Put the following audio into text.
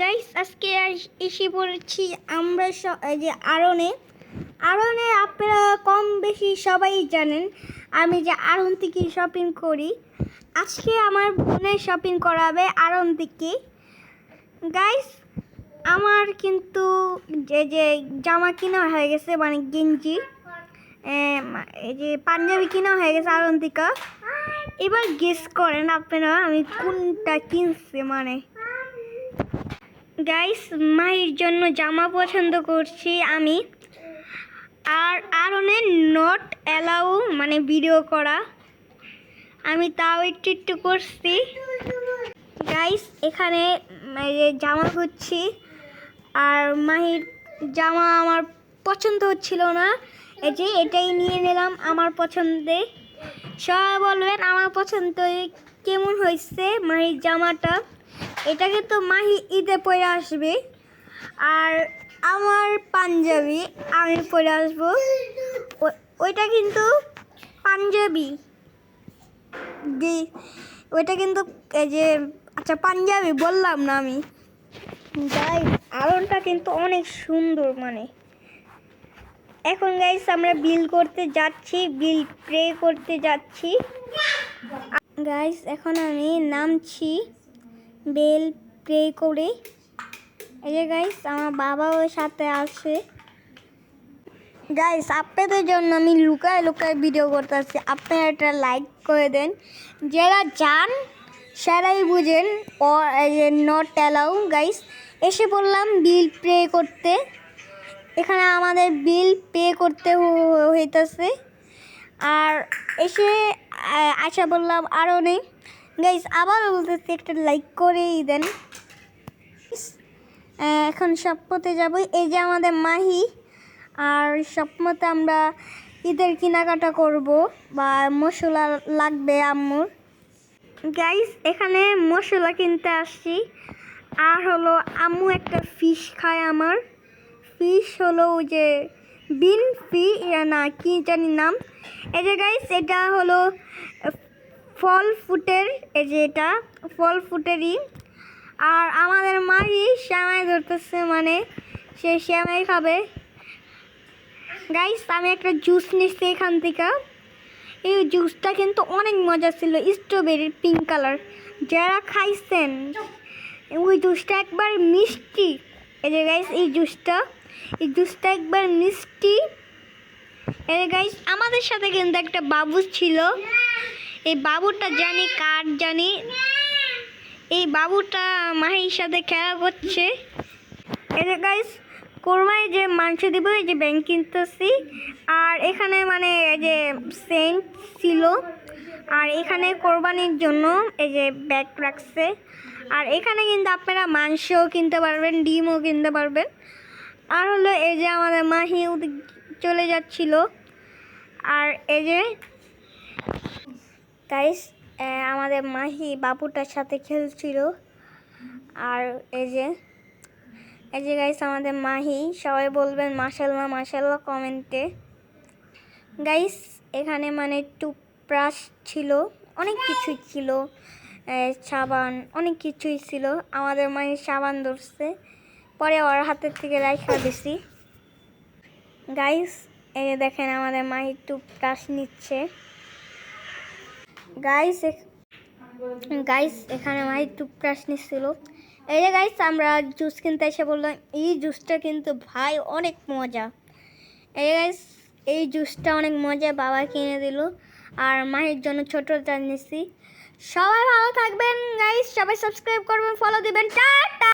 Guys আজকে এসে পড়েছি আমরা যে আরনে। আরনে আপনারা কম বেশি সবাই জানেন, আমি যে আরন থেকে শপিং করি। আজকে আমার বোনের শপিং করাবে আরন থেকে। গাইস আমার কিন্তু যে যে জামা কিনা হয়ে গেছে মানে গেঞ্জি এই যে পাঞ্জাবি কিনা হয়ে গেছে আরন থেকে। এবার গেস করেন আপনারা, আমি কোনটা কিনছি মানে। গাইস মায়ের জন্য জামা পছন্দ করছি আমি। আর আরনের নট অ্যালাউ মানে ভিডিও করা। আমি তাও একটু একটু করছি। গাইস এখানে জামা করছি আর মাহির জামা আমার পছন্দ হচ্ছিল না। এই যে, এটাই নিয়ে নিলাম আমার পছন্দে। সবাই বলবেন আমার পছন্দ কেমন হয়েছে মাহির জামাটা? এটাকে তো মাহি ঈদে পরে আসবে। আর আমার পাঞ্জাবি আমি পরে আসব। ওইটা কিন্তু পাঞ্জাবি। গে- ওইটা কিন্তু এই যে আচ্ছা পাঞ্জাবি বললাম না আমি। যাই আরনটা কিন্তু অনেক সুন্দর মানে। এখন গাইস আমরা বিল করতে যাচ্ছি, বিল প্রে করতে যাচ্ছি। গাইস এখন আমি নামছি। বেল প্রে করে। এই যে গাইস আমার বাবাও সাথে আছে। গাইস আপনাদের জন্য আমি লুকায় লুকায় ভিডিও করতেছি। আপনারা একটা লাইক করে দেন। যারা যান সেরাই বুঝেন। ও নট অ্যালাউ গাইস এসে বললাম বিল পে করতে। এখানে আমাদের বিল পে করতে হইতাছে। আর এসে আশা বললাম আরও নেই। গাইস আবারও বলতেছি একটা লাইক করেই দেন। এখন সপ্পতে যাব। এই যে আমাদের মাহি, আর সপ্মতে আমরা ঈদের কেনাকাটা করব, বা মশলা লাগবে আম্মুর। গাইস এখানে মশলা কিনতে আসছি। আর হলো আম্মু একটা ফিশ খায় আমার। ফিশ হলো ওই যে বিন ফি না, কি জানি নাম। এই যে গাইস এটা হলো ফল ফুটের, এই যে এটা, ফল ফুটেরই। আর আমাদের মাহি শ্যামাই ধরতেছে মানে সে শ্যামাই খাবে। গাইস আমি একটা জুস নিচ্ছি এখান থেকে। এই জুসটা কিন্তু অনেক মজা ছিল স্ট্রবেরির পিঙ্ক কালার যারা খাইছেন, ওই জুসটা একবার মিষ্টি। এই যে গাইস এই জুসটা এই জুসটা একবার মিষ্টি। এই গাইস আমাদের সাথে কিন্তু একটা বাবু ছিল। এই বাবুটা জানি কার জানি? এই বাবুটা মাহির সাথে খেলা করছে। যে গাইস কোরবাই যে মাংস দিব, এই যে ব্যাংক কিনতেছি। আর এখানে মানে এই যে সেন্ট ছিল। আর এখানে কোরবানির জন্য এই যে ব্যাগ রাখছে। আর এখানে কিন্তু আপনারা মাংসও কিনতে পারবেন, ডিমও কিনতে পারবেন। আর হলো এই যে আমাদের মাহি চলে যাচ্ছিল। আর এই যে গাইস আমাদের মাহি বাবুটার সাথে খেলছিল। আর এই যে এই যে গাইস আমাদের মাহি, সবাই বলবেন মাশাল্লাহ মাশাল্লাহ কমেন্টে। গাইস এখানে মানে টুথব্রাশ ছিল, অনেক কিছুই ছিল। সাবান, অনেক কিছুই ছিল। আমাদের মাহি সাবান ধরছে। পরে ওর হাতের থেকে রাইখা দিছি। গাইস এই দেখেন আমাদের মাহি টুথব্রাশ নিচ্ছে। গাইস গাইস এখানে মাহি টুথব্রাশ নিচ্ছিল এই যে গাইস আমরা জুস কিনতে এসে বললাম, এই জুসটা কিন্তু ভাই অনেক মজা। এই গাইস এই জুসটা অনেক মজা বাবা কিনে দিল, আর মায়ের জন্য ছোটোটা নিচ্ছি সবাই ভালো থাকবেন গাইস সবাই সাবস্ক্রাইব করবেন ফলো দিবেন, টাটা!